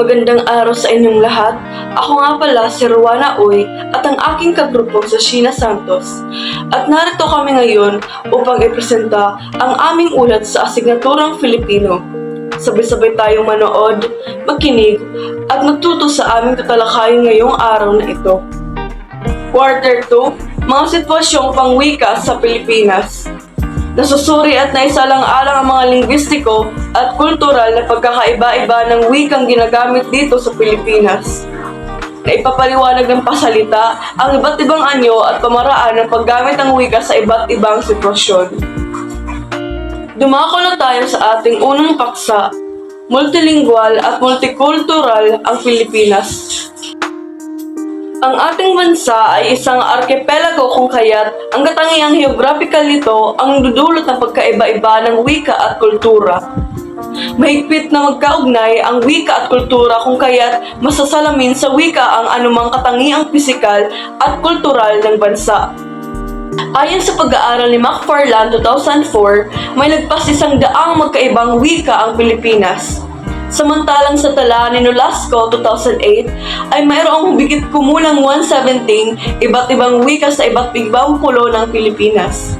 Magandang araw sa inyong lahat. Ako nga pala si Rowena Uy at ang aking kagrupo sa Sheena Santos. At narito kami ngayon upang ipresenta ang aming ulat sa asignaturang Filipino. Sabay-sabay tayong manood, makinig, at magtuto sa aming tatalakayin ngayong araw na ito. Quarter 2, mga sitwasyong pangwika sa Pilipinas. Nasusuri at naisalang-alang ang mga linguistiko at kultural na pagkakaiba-iba ng wikang ginagamit dito sa Pilipinas. Na ipapaliwanag ng pasalita ang iba't ibang anyo at pamaraan ng paggamit ng wika sa iba't ibang sitwasyon. Dumako na tayo sa ating unang paksa, multilingual at multicultural ang Pilipinas. Ang ating bansa ay isang arkipelago kung kaya't ang katangiang geographical nito ang dudulot ng pagkaiba-iba ng wika at kultura. Mahigpit na magkaugnay ang wika at kultura kung kaya't masasalamin sa wika ang anumang katangiang pisikal at kultural ng bansa. Ayon sa pag-aaral ni McFarland 2004, may lagpas isang daang magkaibang wika ang Pilipinas. Samantalang sa tala ni Nolasco 2008 ay mayroong higit kumulang 117 iba't ibang wika sa iba't ibang pulo ng Pilipinas.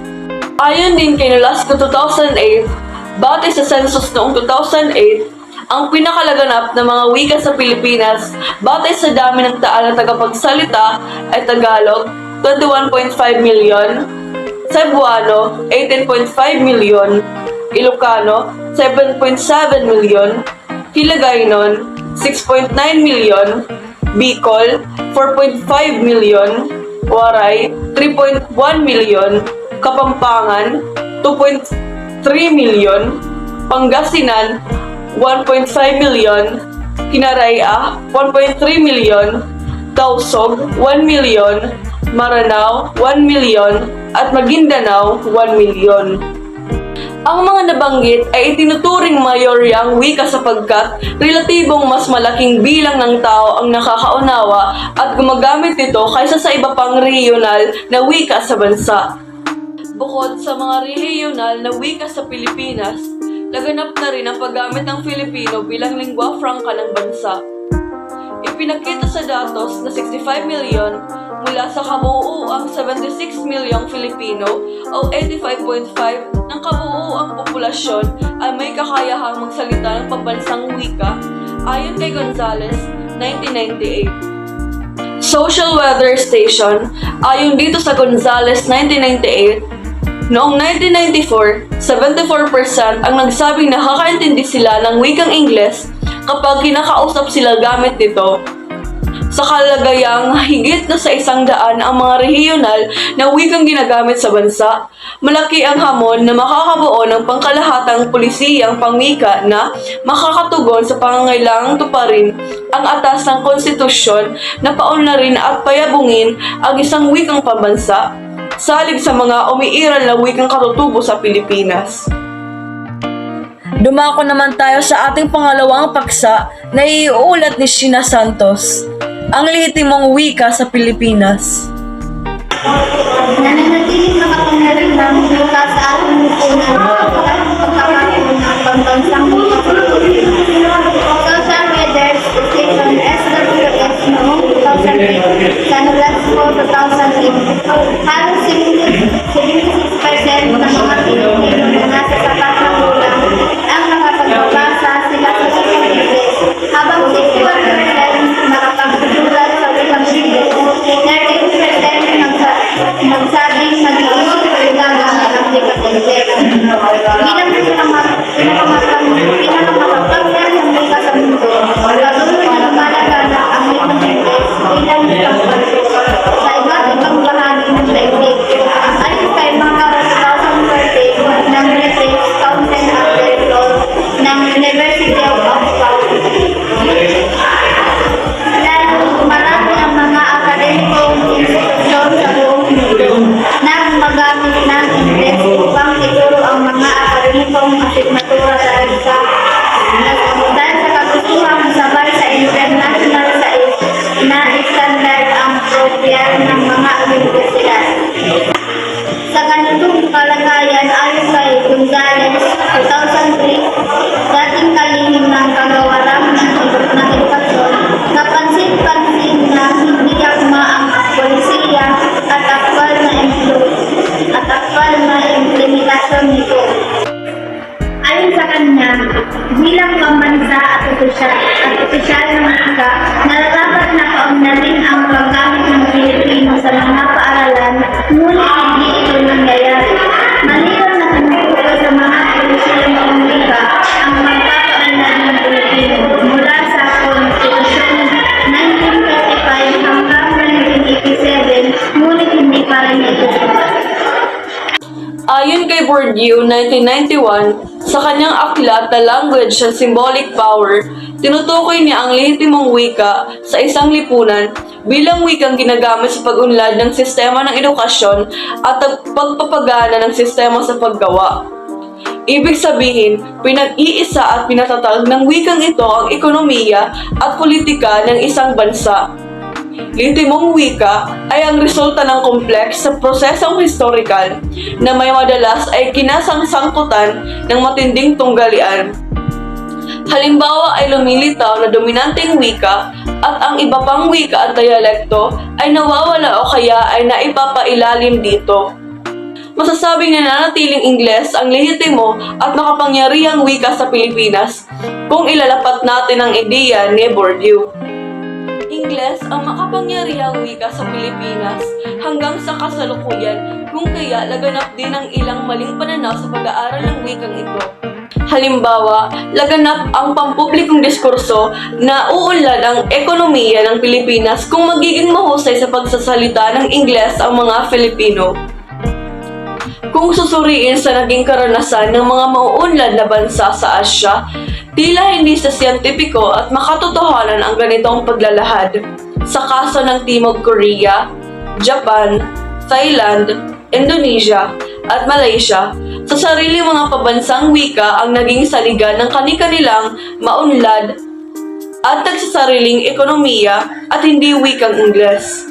Ayon din kay Nolasco 2008, batay sa census noong 2008, ang pinakalaganap na mga wika sa Pilipinas batay sa dami ng taal na tagapagsalita ay Tagalog, 21.5 million, Cebuano, 18.5 million, Ilocano, 7.7 million, Hiligaynon, 6.9 million, Bicol, 4.5 million, Waray, 3.1 million, Kapampangan, 2.3 million, Pangasinan, 1.5 million, Kinaraya, 1.3 million, Tausog, 1 million, Maranao, 1 million, at Maguindanao, 1 million. Ang mga nabanggit ay itinuturing mayoryang wika sapagkat relatibong mas malaking bilang ng tao ang nakakaunawa at gumagamit nito kaysa sa iba pang regional na wika sa bansa. Bukod sa mga regional na wika sa Pilipinas, laganap na rin ang paggamit ng Filipino bilang lingua franca ng bansa. Ipinakita sa datos na 65 million mula sa kabuuang 76 milyong Filipino o 85.5 ng kabuuang populasyon ay may kakayahang magsalita ng pambansang wika ayon kay Gonzales, 1998. Social Weather Station, ayon dito sa Gonzales 1998, noong 1994, 74% ang nagsabing nakakaintindi sila ng wikang Ingles kapag kinakausap sila gamit nito. Sa kalagayang higit na sa isang daan ang mga regional na wikang ginagamit sa bansa, malaki ang hamon na makakabuo ng pangkalahatang pulisiyang pangwika na makakatugon sa pangangailangang tuparin ang atas ng konstitusyon na paunlarin at payabungin ang isang wikang pambansa, salig sa mga umiiral na wikang katutubo sa Pilipinas. Dumako naman tayo sa ating pangalawang paksa na iuulat ni Sheena Santos, ang lehitimong wika sa Pilipinas. Nananatiling makapangyarihan ng wika sa ating lipunan at pagkakaroon ng pambansang. Social Weather Station SWS noong 2008 sa Nolasco 2008. Halos bayan ng mga universidad. Sa ganitong kalagayan, ayon kay Gonzales, 2003, dating kalihim ng kagawaran ng edukasyon, napansin-pansin na hindi akma ang polisiya at aktual na at aktual na implementasyon nito. Ayon sa kanya, bilang pambansa at opisyal, at opisyal ng mga na Bourdieu, 1991, sa kanyang aklat na Language and Symbolic Power, tinutukoy niya ang lehitimong wika sa isang lipunan bilang wikang ginagamit sa pag-unlad ng sistema ng edukasyon at pagpapagana ng sistema sa paggawa. Ibig sabihin, pinag-iisa at pinatatag ng wikang ito ang ekonomiya at politika ng isang bansa. Litimong wika ay ang resulta ng kompleks sa prosesong historikal na may madalas ay kinasangsangkutan ng matinding tunggalian. Halimbawa ay lumilitaw na dominanteng wika at ang iba pang wika at dialekto ay nawawala o kaya ay naipapailalim dito. Masasabing nananatiling Ingles ang lehitimo at makapangyarihang wika sa Pilipinas kung ilalapat natin ang ideya ni Bourdieu. Ingles ang makapangyarihang wika sa Pilipinas hanggang sa kasalukuyan kung kaya laganap din ang ilang maling pananaw sa pag-aaral ng wikang ito. Halimbawa, laganap ang pampublikong diskurso na uunlad ang ekonomiya ng Pilipinas kung magiging mahusay sa pagsasalita ng Ingles ang mga Filipino. Kung susuriin sa naging karanasan ng mga mauunlad na bansa sa Asya, tila hindi sa siyentipiko at makatotohanan ang ganitong paglalahad. Sa kaso ng Timog Korea, Japan, Thailand, Indonesia, at Malaysia, sa sarili mga pabansang wika ang naging saligan ng kani-kanilang maunlad at nagsasariling ekonomiya at hindi wikang Ingles.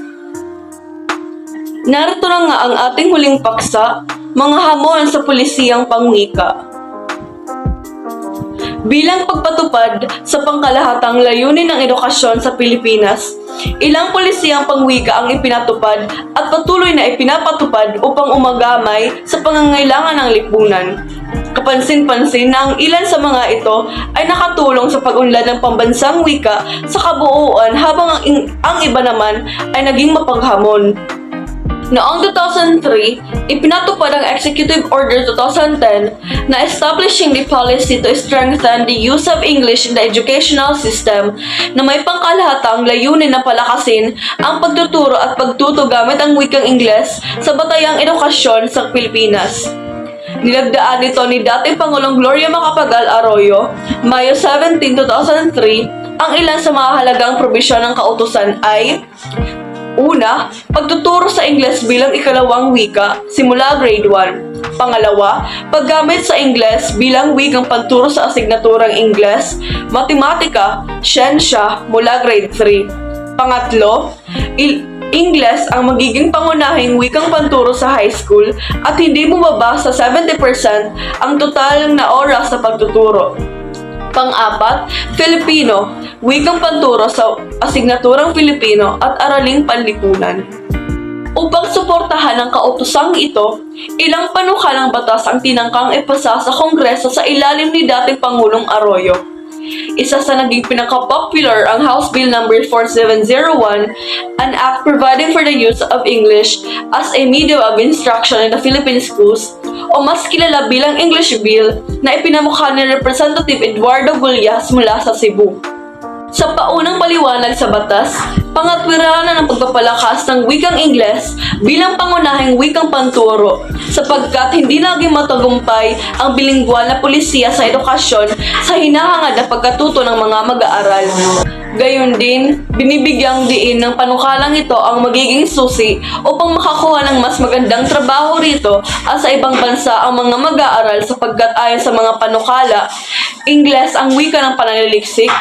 Narito na nga ang ating huling paksa, mga hamon sa pulisiyang pangwika. Bilang pagpatupad sa pangkalahatang layunin ng edukasyon sa Pilipinas, ilang pulisiyang pangwika ang ipinatupad at patuloy na ipinapatupad upang umagamay sa pangangailangan ng lipunan. Kapansin-pansin na ang ilan sa mga ito ay nakatulong sa pag-unlad ng pambansang wika sa kabuuan habang ang, ang iba naman ay naging mapaghamon. Noong 2003, ipinatupad ang Executive Order 2010 na establishing the policy to strengthen the use of English in the educational system na may pangkalahatang layunin na palakasin ang pagtuturo at pagtuto gamit ang wikang Ingles sa batayang edukasyon sa Pilipinas. Nilagdaan nito ni dating Pangulong Gloria Macapagal Arroyo, Mayo 17, 2003, ang ilan sa mga halagang probisyon ng kautusan ay Una, pagtuturo sa Ingles bilang ikalawang wika simula grade 1. Pangalawa, paggamit sa Ingles bilang wikang pagturo sa asignaturang Ingles, Matematika, Siyensya mula grade 3. Pangatlo, il- Ingles ang magiging pangunahing wikang panturo sa high school at hindi bumaba sa 70% ang total na oras sa pagtuturo. Pang-apat, Filipino, wikang panturo sa asignaturang Filipino at araling panlipunan. Upang suportahan ang kautosang ito, ilang panukalang batas ang tinangkang ipasa sa Kongreso sa ilalim ni dating Pangulong Arroyo. Isa sa naging pinaka-popular ang House Bill No. 4701, an act providing for the use of English as a medium of instruction in the Philippine schools, o mas kilala bilang English Bill na ipinamukha ni Representative Eduardo Gullias mula sa Cebu. Sa paunang paliwanag sa batas, pangatwiranan ng pagpapalakas ng wikang Ingles bilang pangunahing wikang panturo sapagkat hindi naging matagumpay ang bilinggual na pulisiya sa edukasyon sa hinahangad na pagkatuto ng mga mag-aaral. Gayon din, binibigyang diin ng panukalang ito ang magiging susi upang makakuha ng mas magandang trabaho rito at sa ibang bansa ang mga mag-aaral sapagkat ayon sa mga panukala, Ingles ang wika ng pananaliksik,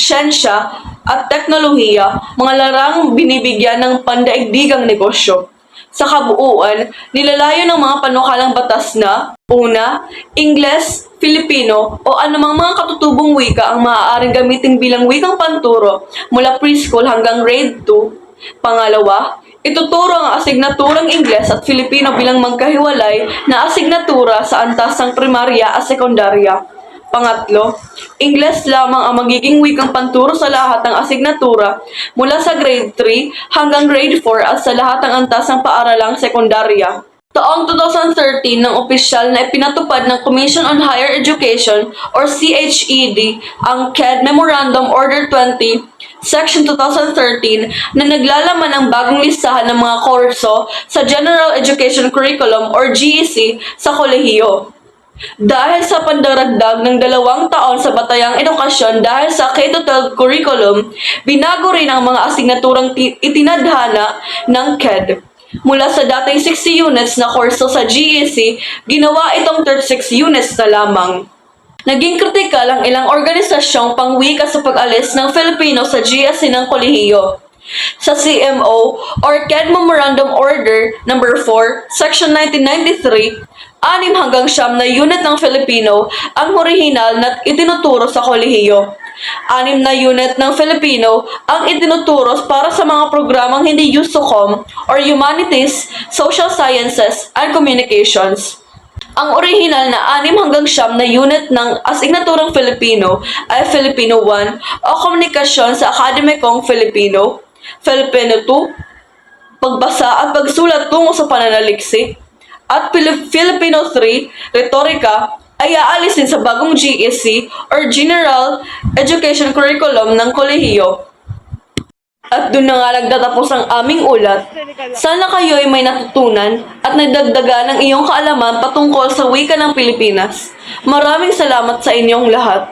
siyensya at teknolohiya, mga larang binibigyan ng pandaigdigang negosyo. Sa kabuuan, nilalayo ng mga panukalang batas na Una, Ingles, Filipino o anumang mga katutubong wika ang maaaring gamitin bilang wikang panturo mula preschool hanggang grade 2. Pangalawa, ituturo ang asignaturang Ingles at Filipino bilang magkahiwalay na asignatura sa antasang primarya at sekundarya. Pangatlo, Ingles lamang ang magiging wikang panturo sa lahat ng asignatura mula sa grade 3 hanggang grade 4 at sa lahat ng antas ng paaralang sekundarya. Taong 2013 ng opisyal na ipinatupad ng Commission on Higher Education or CHED ang CAD Memorandum Order 20 Section 2013 na naglalaman ng bagong listahan ng mga kurso sa General Education Curriculum or GEC sa kolehiyo. Dahil sa pandaragdag ng dalawang taon sa batayang edukasyon dahil sa K-12 curriculum, binago rin ang mga asignaturang ti- itinadhana ng KED. Mula sa dating 60 units na kurso sa GEC, ginawa itong 36 units na lamang. Naging kritikal ang ilang organisasyong pangwika sa pag-alis ng Filipino sa GSC ng kolehiyo. Sa CMO or CAD Memorandum Order No. 4, Section 1993, anim hanggang siyam na unit ng Filipino ang orihinal na itinuturo sa kolehiyo. Anim na unit ng Filipino ang itinuturo para sa mga programang hindi USOCOM or Humanities, Social Sciences, and Communications. Ang orihinal na anim hanggang siyam na unit ng asignaturang Filipino ay Filipino 1 o Komunikasyon sa Akademikong Filipino, Filipino 2, Pagbasa at pagsulat tungo sa pananaliksik, at Filipino 3, Retorika, ay aalisin sa bagong GEC or General Education Curriculum ng kolehiyo. At doon na nga nagtatapos ang aming ulat. Sana kayo ay may natutunan at nagdagdagan ng iyong kaalaman patungkol sa wika ng Pilipinas. Maraming salamat sa inyong lahat.